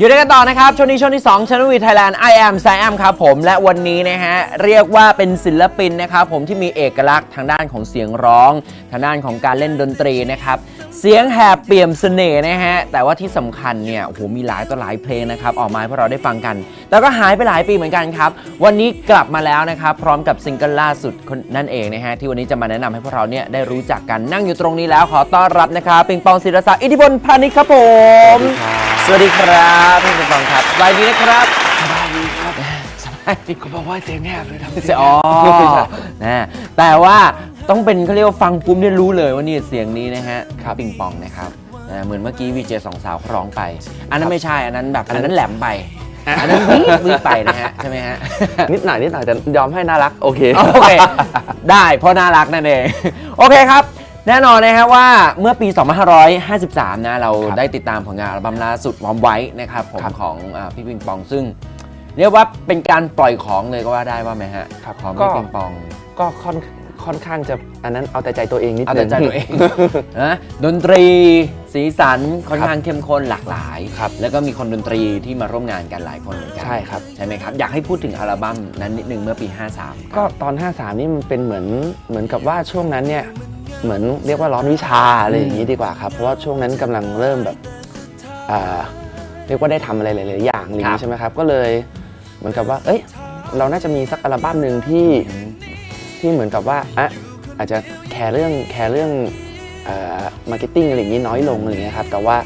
อยู่ด้วยกันต่อนะครับ ช่วงนี้ช่วงที่2 Channel V Thailand I am s I am ครับผม และวันนี้นะฮะ เรียกว่าเป็นศิลปินนะครับผมที่มีเอกลักษณ์ทางด้านของเสียงร้อง ทางด้านของการเล่นดนตรีนะครับ เสียงแหบเปี่ยมเสน่ห์นะฮะ แต่ว่าที่สำคัญเนี่ยโอ้โหมีหลายต่อหลายเพลงนะครับ ออกมาให้พวกเราได้ฟังกัน แล้วก็หายไปหลายปีเหมือนกันครับ วันนี้กลับมาแล้วนะครับ พร้อมกับซิงเกิลล่าสุดนนั่นเองนะฮะที่วันนี้จะมาแนะนำให้พวกเราเนี่ยได้รู้จักกันนั่งอยู่ตรงนี้แล้วขอต้อนรับนะครับปิงปองศิรศักดิ์อิทธิพลพานิชครับผม สวัสดีครับพี่ปิงปองครับสบายดีนะครับสบายดีครับสบายดีเขาบอกว่าเสียงแหบเลยทำเสียอ๋อนะแต่ว่าต้องเป็นเขาเรียกว่าฟังปุ๊บเนี่ยรู้เลยว่านี่เสียงนี้นะฮะครับปิงปองนะครับนะเหมือนเมื่อกี้วีเจสองสาวเขาร้องไป อันนั้นไม่ใช่อันนั้นแบบอันนั้นแหลมไปอันนั้นวีดวีดไปนะฮะใช่ไหมฮะนิดหน่อยนิดหน่อยแต่ยอมให้น่ารักโอเคโอเค ได้เพราะน่ารักนั่นเองโอเคครับ แน่นอนนะครับว่าเมื่อปี 2553 นะ เราครับได้ติดตามผลงานอัลบั้มล่าสุดวอมไว้นะครับผมครับของอ่าพี่ปิงปองซึ่ง เรียกว่าเป็นการปล่อยของเลยก็ว่าได้ว่าไหมฮะครับของก็ พี่ปิงปอง ก็ค่อนค่อนข้างจะอันนั้นเอาแต่ใจตัวเองนิดเอานึแต่งใจตัวเอง นะดนตรีสีสันค่อนข้างเข้มข้นหลากหลาย ครับแล้วก็มีคนดนตรีที่มาร่วมงานกันหลายคนเหมือนกัใช่ครับ ใช่ไหมครับ อยากให้พูดถึงอัลบั้มนั้นนิดนึงเมื่อปี 53 ก็ตอน 53 นี่มันเป็นเหมือนเหมือนกับว่าช่วงนั้นเนี่ย เหมือนเรียกว่าร้อนวิชาอะไรอย่างนี้ดีกว่าครับ เพราะว่าช่วงนั้นกำลังเริ่มแบบอ่าเรียกว่าได้ทำอะไรหลาย ๆ อย่างอะไรอย่างครันี้บใช่ไหมครับ ก็เลยเหมือนกับว่า เอ้ย เราน่าจะมีสักอัลบั้มหนึ่งที่ที่เหมือนกับว่าอะอาจจะแคร์เรื่องแคร์เรื่องมาร์เก็ตติ้งอะไรอย่างนี้น้อยลงอะไรอย่างเงี้ยครับ แต่ว่า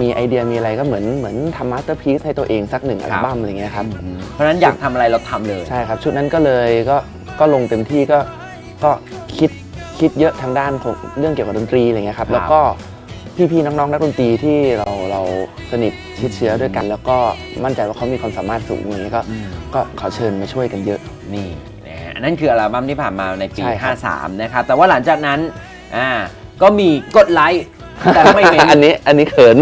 มีไอเดียมีอะไรก็เหมือนเหมือนทำมาสเตอร์พีซให้ตัวเองสักหนึ่งอัลบั้มอะไรอย่างเงี้ยครับ เพราะฉะนั้นอยากทำอะไรเราทำเลย ใช่ครับ ชุดนั้นก็เลยก็ก็ลงเต็มที่ก็ก็ คิดคิดเยอะทางด้านของเรื่องเกี่ยวกับดนตรีอะไรเงี้ยครับครับ แล้วก็พี่ๆน้องๆนักดนตรีที่เราเราสนิทชิดเชื้อด้วยกัน แล้วก็มั่นใจว่าเขามีความสามารถสูงอย่างเงี้ยก็อืมก็ขอเชิญมาช่วยกันเยอะ นี่นะฮะอันนั่นคืออัลบั้มที่ผ่านมาในปี ใช่ครับ 53 นะครับ แต่ว่าหลังจากนั้นอ่าก็มีกดไลค์แต่ไม่เมนอันนี้อันนี้เขิน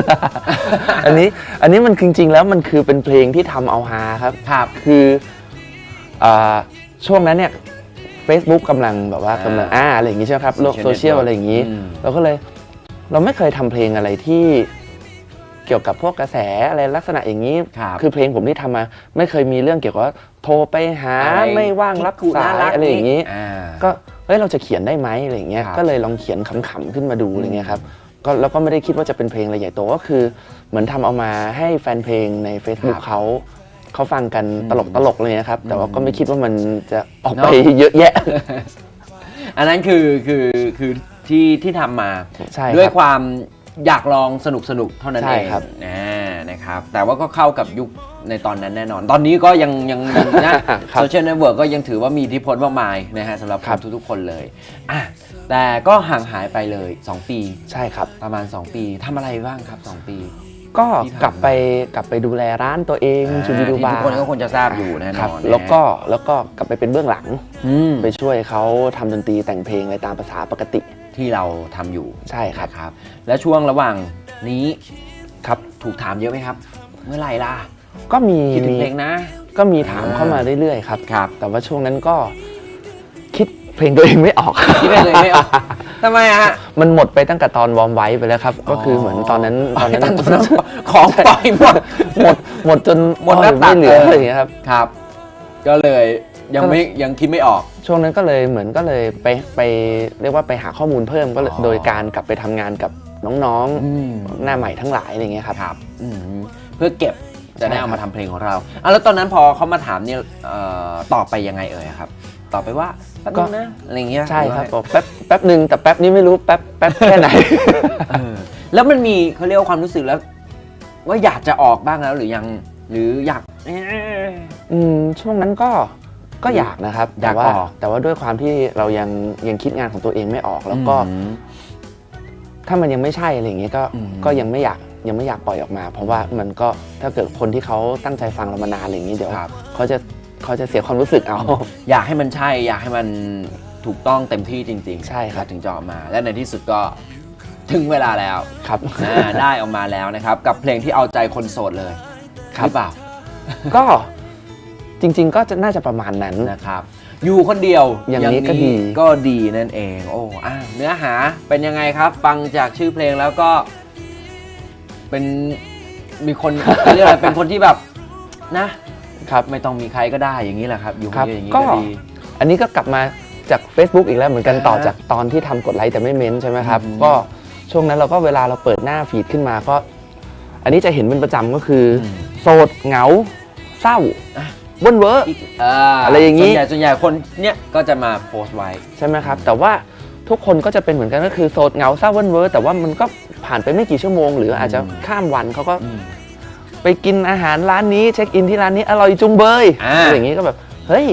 อันนี้อันนี้มันจริง ๆ แล้วมันคือเป็นเพลงที่ทำเอาฮาครับ ครับ คืออาช่วงนั้นเนี่ย Facebook กำลังแบบว่าอ่ากำลังอ่าอะไรอย่างงี้ใช่ไหมครับโลก Social โซเชียล network อะไรอย่างงี้ อืม เราก็เลยเราไม่เคยทำเพลงอะไรที่เกี่ยวกับพวกกระแสอะไรลักษณะอย่างนี้ครับอเพลงผมที่ทำมา ไม่เคยมีเรื่องเกี่ยวกับว่าโทรไปหาอะไรไม่ว่างรับที่สาน่รัยกอะไรอย่างนี้อ่าก็เฮ้ยเราจะเขียนได้ไหมอะไรอย่างเงี้ยครับ ก็เลยลองเขียนขำๆขึ้นมาดูอะไรเงี้ยครับก็แล้วก็ไม่ได้คิดว่าจะเป็นเพลงอะไรใหญ่โตก็คือ เหมือนทำเอามาให้แฟนเพลงใน Facebook เขา เขาฟังกันตลกตลกๆเลยนะครับ แต่ว่าก็ไม่คิดว่ามันจะออกไปเนอะเยอะแยะ อันนั้นคือคือคือที่ที่ทำมาใช่ครับด้วยความอยากลองสนุกสนุกๆเท่านั้นใช่เองครับอ่านะครับ แต่ว่าก็เข้ากับยุคในตอนนั้นแน่นอน ตอนนี้ก็ยังยังยังนะครับโซเชียลเน็ตเวิร์กก็ยังถือว่ามีอิทธิพลมากมายนะฮะสำหรับครับทุกๆ คนเลยอะแต่ก็ห่างหายไปเลย 2 ปี ใช่ครับ ประมาณ 2 ปีทำอะไรบ้างครับ 2 ปี ก็ที่ทำกลับไปกลับไปดูแลร้านตัวเองอ่าชูบิดูที่บาทุกคนก็ควรจะทราบอยู่แน่นอนครับนะฮะแล้วก็แล้วก็กลับไปเป็นเบื้องหลังอืมไปช่วยเขาทำดนตรีแต่งเพลงอะไรตามภาษาปกติที่เราทำอยู่ใช่ครับนะครับ และช่วงระหว่างนี้ครับถูกถามเยอะไหมครับ เมื่อไหร่ล่ะ ก็มีคิดถึงมีเพลงนะ ก็มีถามอ่าเข้ามาเรื่อยๆครับครับ แต่ว่าช่วงนั้นก็คิด เพลงตัวเองไม่ออก คิดไปเลยไม่ออกทำไมอะฮะ มันหมดไปตั้งแต่ตอนวอร์มไว้ไปแล้วครับ ก็คือเหมือนตอนนั้นตอนนั้นตอนนั้นของปล่อยหมด หมดหมดจนหมดหน้าตักไม่เหลือเลยอะไรอย่างเงี้ยครับ ครับ ก็เลยยังไม่ยังคิดไม่ออก ช่วงนั้นก็เลยเหมือนก็เลยไปไปเรียกว่าไปหาข้อมูลเพิ่มก็เลยอ๋อ โดยการกลับไปทำงานกับน้องอืมๆหน้าใหม่ทั้งหลายอะไรเงี้ยครับ ครับอืมเพื่อเก็บจะได้ใช่เอามาครัทำบเพลงของเราอะแล้วตอนนั้นพอเขามาถามเนี่ยเอ่อตอบไปยังไงเอ่ยครับ ตอบไปว่าแป๊บนึงนะอะไรอย่างเงี้ยใช่ครับหอบอกแป๊บแป๊บหนึ่งแต่แป๊บนี้ไม่รู้แป๊บแป๊บแค่ไหนว่าเออแล้วมันมีเขาเรียกว่าความรู้สึกแล้ว ว่าอยากจะออกบ้างแล้วหรือยังหรืออยากเอ๊ะอืมช่วงนั้นก็ก็อยากนะครับอยากแต่ว่าออกแต่ว่าด้วยความที่เรายังยังคิดงานของตัวเองไม่ออกแล้วก็อืมถ้ามันยังไม่ใช่อะไรอย่างเงี้ยก็อืมก็ยังไม่อยากยังไม่อยากปล่อยออกมา เพราะว่ามันก็ถ้าเกิดคนที่เขาตั้งใจฟังเรามานานอะไรอย่างงี้เดี๋ยวครับเขาจะ เขาจะเสียความรู้สึกเอา อยากให้มันใช่ อยากให้มันถูกต้องเต็มที่จริงๆใช่ครับแล้วถึงจะออกมา และในที่สุดก็ถึงเวลาแล้วครับ อ่าได้ออกมาแล้วนะครับ กับเพลงที่เอาใจคนโสดเลยครับ หรือเปล่าก็จริง ๆ ก็จะน่าจะประมาณนั้น นะครับ อยู่คนเดียวอย่างนี้ก็ดี ก็ดีนั่นเอง โอ้อะเนื้อหาเป็นยังไงครับ ฟังจากชื่อเพลงแล้วก็ เป็นมีคนเรียกอะไรเป็นคนที่แบบนะ ครับไม่ต้องมีใครก็ได้อย่างนี้แหละครับ อยู่คนเดียวอย่างนี้ก็ก็ดี อันนี้ก็กลับมาจาก Facebook อีกแล้วเหมือนกันอ่าต่อจากตอนที่ทำกดไลค์แต่ไม่เม้นใช่ไหมครับ อืมก็ช่วงนั้นเราก็เวลาเราเปิดหน้าฟีดขึ้นมาก็ อันนี้จะเห็นเป็นประจำก็คืออม โสดเหงา เศร้าอะเว่นเวอร์อีกเอะไรอย่างนี้ส่วนใหญ่ส่วนใหญ่คนเนี้ยก็จะมาโพสต์ไว้ ใช่ไหมครับ แต่ว่าทุกคนก็จะเป็นเหมือนกันก็คือโสดเหงาเศร้าเว่นเวอร์แต่ว่ามันก็ผ่านไปไม่กี่ชั่วโมง หรืออาจจะอืมข้ามวันเขาก็อืม ไปกินอาหารร้านนี้เช็คอินที่ร้านนี้อร่อยจุงเบยอ่า อะไรอย่างนี้ก็แบบเฮ้ย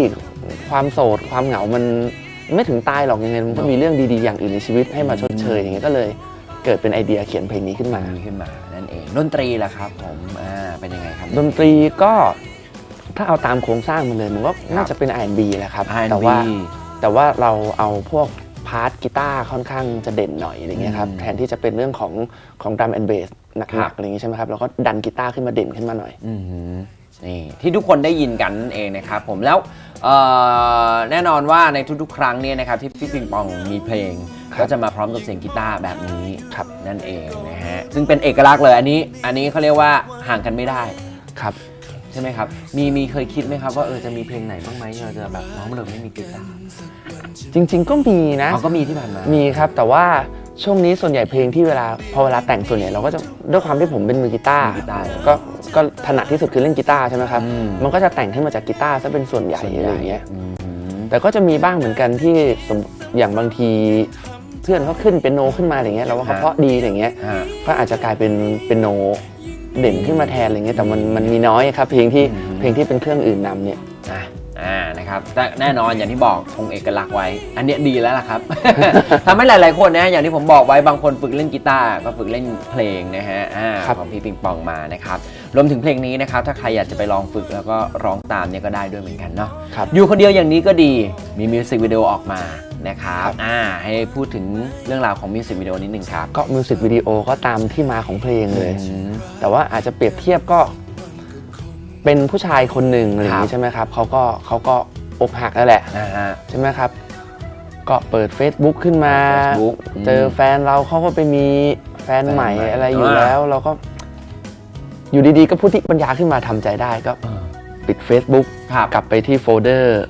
ความโสดความเหงามันไม่ถึงตายหรอกยังไงมันก็มีเรื่องดีๆอย่างอื่นในชีวิตให้มาชดเชยอย่างเงี้ยก็เลยเกิดเป็นไอเดียเขียนเพลงนี้ขึ้นมา มีขึ้นมานั่นเองดนตรีล่ะครับผมอ่าเป็นยังไงครับ ดนตรีก็ถ้าเอาตามโครงสร้างมันเลยมันก็น่าจะเป็น R&B แหละครับ R&B แต่ว่าแต่ว่าเราเอาพวกพาร์ทกีตาร์ค่อนข้างจะเด่นหน่อยอะไรเงี้ยครับอืม แทนที่จะเป็นเรื่องของของดรัมแอนด์เบส หครันับกๆอะไรอย่างงี้ใช่ไหมครับเราก็ดันกีตาร์ขึ้นมาเด่นขึ้นมาหน่อย อือหือนี่ที่ทุกคนได้ยินกันนั่นเองนะครับผมแล้วเอ่อแน่นอนว่าในทุกๆ ครั้งเนี่ยนะครับที่พี่ปิงปองมีเพลง ครับก็จะมาพร้อมกับเสียงกีตาร์แบบนี้ครับ นั่นเองนะฮะซึ่งเป็นเอกลักษณ์เลยอันนี้อันนี้เขาเรียกว่าห่างกันไม่ได้ ครับ ใช่ไหมครับ มีมีเคยคิดไหมครับว่าเออจะมีเพลงไหนบ้างไหมที่เราจะแบบร้องมาเลยไม่มีกีตาร์จริง ๆ ก็มีนะอ๋อก็มีที่ผ่านมา มีครับแต่ว่า ช่วงนี้ส่วนใหญ่เพลงที่เวลาพอเวลาแต่งส่วนใหญ่เราก็จะด้วยความที่ผมเป็นมือกีตาร์มือกีตาร์ก็ก็ถนัดที่สุดคือเล่นกีตาร์ใช่ไหมครับอืมมันก็จะแต่งขึ้นมาจากกีตาร์ซะเป็นส่วนใหญ่ส่วนอะไรใหญ่อย่างเงี้ยอืมแต่ก็จะมีบ้างเหมือนกันที่สมอย่างบางทีเพื่อนเขาขึ้นเป็นโนขึ้นมาอะไรเงี้ยเราว่าเขาเพราะดีอะไรเงี้ยฮะก็อาจจะกลายเป็นเป็นโนเด่นขึ้นมาแทนอะไรเงี้ยแต่มันมันมีน้อยครับเพลงที่อืมเพลงที่เป็นเครื่องอื่นนำเนี่ย อะอ่านะครับแต่แน่นอนอย่างที่บอกคงเอกลักษณ์ไว้ อันเนี้ยดีแล้วล่ะครับ ทำให้หลายๆคนนะอย่างที่ผมบอกไว้บางคนฝึกเล่นกีตาร์ก็ฝึกเล่นเพลงนะฮะอ่าครับ ของพี่ปิงปองมานะครับรวมถึงเพลงนี้นะครับถ้าใครอยากจะไปลองฝึกแล้วก็ร้องตามเนี่ยก็ได้ด้วยเหมือนกันเนาะ ครับ อยู่คนเดียวอย่างนี้ก็ดีมีมิวสิกวิดีโอออกมานะครับอ่าให้พูดถึงเรื่องราวของมิวสิกวิดีโอนิดนึงครับก็มิวสิกวิดีโอก็ตามที่มาของเพลงเลย อืมแต่ว่าอาจจะเปรียบเทียบก็ เป็นผู้ชายคนหนึ่งอะไรอย่างครันี้บใช่ไหมครับเขาก็เขาก็อกหักนั่นแหละนะฮะ ใช่ไหมครับ ก็เปิด Facebook ขึ้นมา Facebook เจอแฟนเราเขาก็ไปมีแฟนใหม่แฟนใหม่อะไรอยู่อ่า แล้ว เราก็ อยู่ดีๆ ก็พูดที่ปัญญาขึ้นมาทำใจได้ก็เออปิด Facebook ครับ กลับไปที่โฟลเดอร์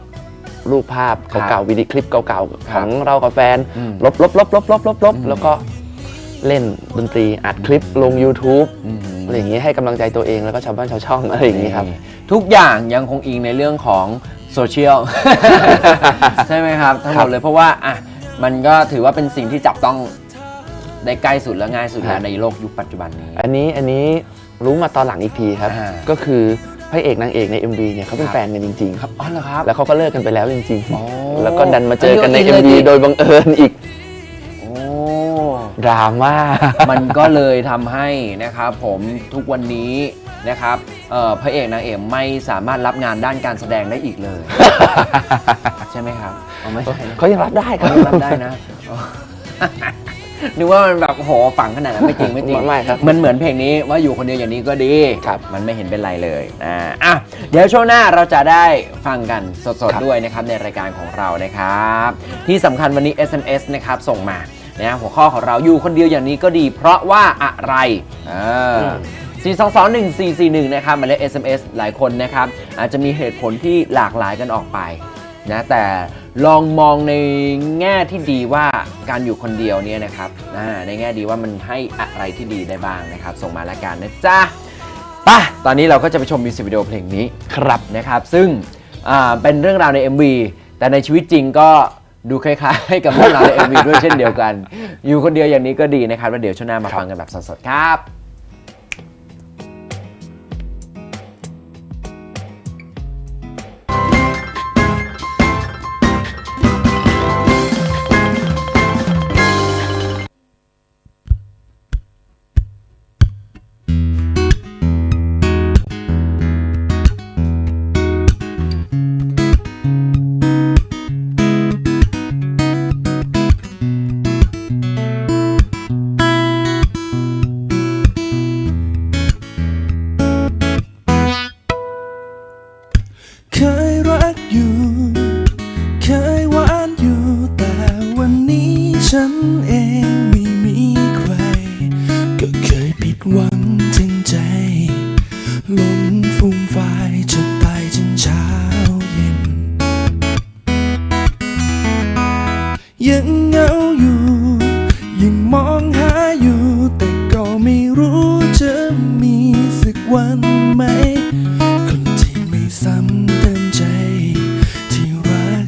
รูปภาพครับเก่าๆวิดีโอคลิปเก่าๆ คขรับองเรากับแฟน อืมลบลบลบลบลบลบลบอืม แล้วก็เล่นดนตรีอัดคลิปลง YouTube อืม อะไรอย่างนี้ให้กำลังใจตัวเองแล้วก็ชาวบ้านชาวช่องอะไรอย่างนี้ครับ ทุกอย่างยังคงอิงในเรื่องของโซเชียล ใช่ไหมครับทั้งหมดเลยเพราะว่าอะมันก็ถือว่าเป็นสิ่งที่จับต้องได้ใกล้สุดและง่ายสุดแล้วฮะในโลกยุคปัจจุบันนี้ อันนี้อันนี้รู้มาตอนหลังอีกทีครับ อ่า ก็คือพระเอกนางเอกใน MV เนี่ยเขาเป็คนรับแฟนกันจริง ๆ ครับอ๋อเหรอครับ แล้วเขาก็เลิกกันไปแล้วจริง อ๋อๆ แล้วก็ดันมาเจอกันใน อันนี้ก็ MV อินเลยดิ โดยบังเอิญอีกโอ้ ดราม่า มันก็เลยทำให้นะครับผมทุกวันนี้นะครับเอ่อพระเอกนางเอกไม่สามารถรับงานด้านการแสดงได้อีกเลย ใช่ไหมครับเอาไม่ใช่นะเขายังรับได้คเขารับยังรับได้นะอ๋อ นึกว่ามันแบบโหฝังขนาดนั้นไม่จริงไม่จริงไม่ครับมันเหมือนเพลงนี้ว่าอยู่คนเดียวอย่างนี้ก็ดีครับมันไม่เห็นเป็นไรเลยอ่าอะเดี๋ยวช่วงหน้าเราจะได้ฟังกันสดครับ ๆด้วยนะครับในรายการของเรานะครับ ที่สำคัญวันนี้ SMS นะครับส่งมา นะหัวข้อของเราอยู่คนเดียวอย่างนี้ก็ดี เพราะว่าอะไรอ่า4 2 2 1 4 4 1 นะครับหมายเลข SMS หลายคนนะครับ อาจจะมีเหตุผลที่หลากหลายกันออกไปนะแต่ลองมองในแง่ที่ดีว่าการอยู่คนเดียวเนี่ยนะครับอ่าในแง่ดีว่ามันให้อะไรที่ดีได้บ้างนะครับ ส่งมาละกันนะจ๊ะไป่ะตอนนี้เราก็จะไปชมมิวสิกวิดีโอเพลงนี้ครับนะครับ ซึ่งอ่าเป็นเรื่องราวใน MV แต่ในชีวิตจริงก็ ดูคล้ายๆกับพวกเราใน MV ด้วยเช่นเดียวกัน อยู่คนเดียวอย่างนี้ก็ดีนะครับแล้วเดี๋ยวช่วงหน้ามาฟังกันแบบสดๆครับ วันไหม คนที่ไม่ซ้ำเติมใจ ที่รัก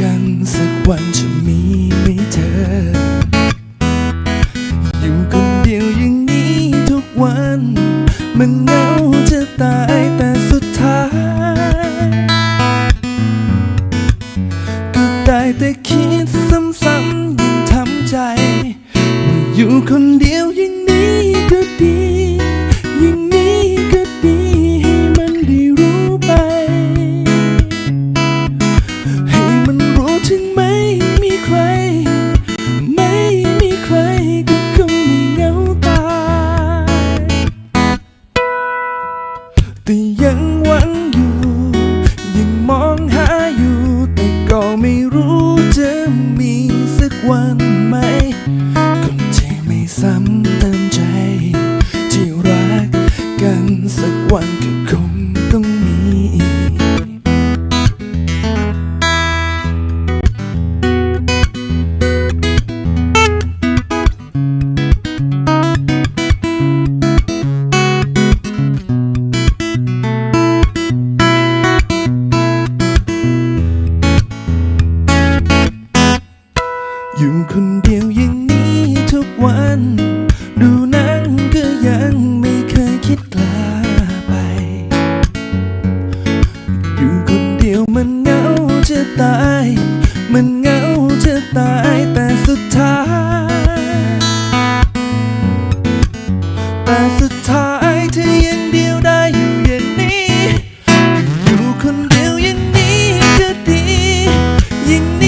กันสักวันจะมีไหมเธอ อยู่คนเดียวอย่างนี้ทุกวัน มันเหงาจะตายแต่สุดท้าย ก็ได้แต่คิดซ้ำๆยังทำใจ ว่าอยู่คนเดียวอย่าง อยู่คนเดียวอย่างนี้ทุกวัน ดูนังก็ยังไม่เคยคิดกล้าไป อยู่คนเดียวมันเหงาจะตาย มันเหงาจะตายแต่สุดท้าย แต่สุดท้ายเธอยังเดียวได้อยู่อย่างนี้ อยู่คนเดียวอย่างนี้ก็ดีอย่างนี้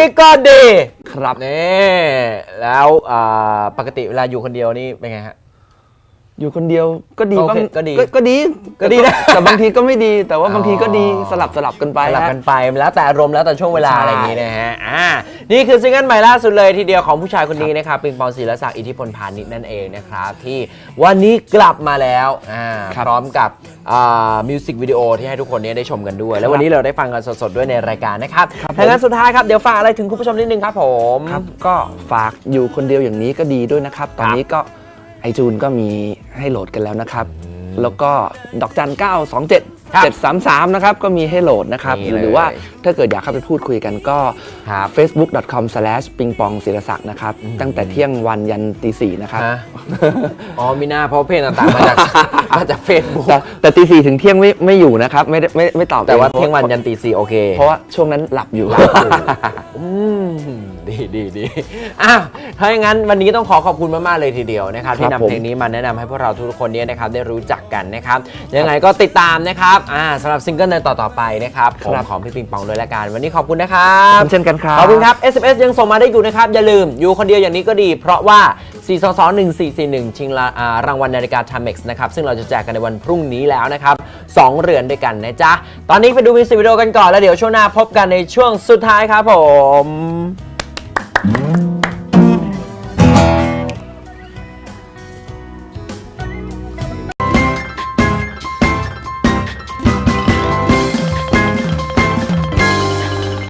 นี้ก็ดีครับนี่แล้วปกติเวลาอยู่คนเดียวนี่เป็นไงฮะ อยู่คนเดียวก็ดีโอเคบ้างก็ดีก็ดีก็ดีนะแต่บางทีก็ไม่ดีแต่ว่าอ๋อบางทีก็ดีสลับสลับกันไปสลับฮะกันไปแล้วแต่อารมณ์แล้วแต่ช่วงเวลาใช่อะไรอย่างนี้นะฮะอ่านี่คือซิงเกิลใหม่ล่าสุดเลยทีเดียวของผู้ชายคนนี้นะครับปิงปองศิลศักดิ์อิทธิพลพาณิชย์นั่นเองนะครับที่วันนี้กลับมาแล้วอ่าครับพร้อมกับมิวสิกวิดีโอที่ให้ทุกคนเนี้ได้ชมกันด้วย แล้ววันนี้เราได้ฟังกันสดๆด้วยในรายการนะครับครับผมทางนั้นสุดท้ายครับเดี๋ยวฝากอะไรถึงคุณผู้ชมนิดนึงครับผมครับก็ฝากอยู่คนเดียวอย่างนี้ก็ดีด้วยนะครับตอนนี้ก็ ไอจูนก็มีให้โหลดกันแล้วนะครับ แล้วก็ดอกจัน 9 2 7 ครับ7 3 3 นะครับ ก็มีให้โหลดนะครับ นี่เลยหรือว่าถ้าเกิดอยากเข้าไปพูดคุยกันก็ ครับ facebook.com slash ปิงปองศิลศักดิ์นะครับ ตั้งแต่เที่ยงวันยันตีสี่นะครับ ฮะอ๋อมีหน้าเพราะเพลงต่างๆมาจาก มาจากเฟซบุ๊กแต่แต่ตีสี่ถึงเที่ยงไม่ไม่อยู่นะครับ ไม่ได้ไม่ไม่ตอบแต่ว่าองเที่ยงวันยันตีสี่โอเคเพราะว่าช่วงนั้นหลับอยู่ อืม ดีดีดีอ้าวถ้าอย่างนั้นวันนี้ต้องขอขอบคุณมาก ๆ เลยทีเดียวนะครับครับที่นำผมเพลงนี้มาแนะนำให้พวกเราทุกคนเนี้นะครับได้รู้จักกันนะครับ ยังไงก็ติดตามนะครับอ่าสำหรับซิงเกิลในต่อ ๆ ไปนะครับผมครับของพี่ปิงปองด้วยละกัน วันนี้ขอบคุณนะครับ เช่นกันครับ ขอบคุณครับ SMS ยังส่งมาได้อยู่นะครับ อย่าลืมอยู่คนเดียวอย่างนี้ก็ดี เพราะว่า 4 2 2 1 4 4 1 ชิงละอ่ารางวัลนาฬิกา Timex นะครับ ซึ่งเราจะแจกกันในวันพรุ่งนี้แล้วนะครับ 2 เรือนด้วยกันนะจ๊ะ ตอนนี้ไปดูมิวสิกวิดีโอกันก่อน แล้วเดี๋ยวช่วงหน้าพบกันในช่วงสุดท้ายครับผม Hum.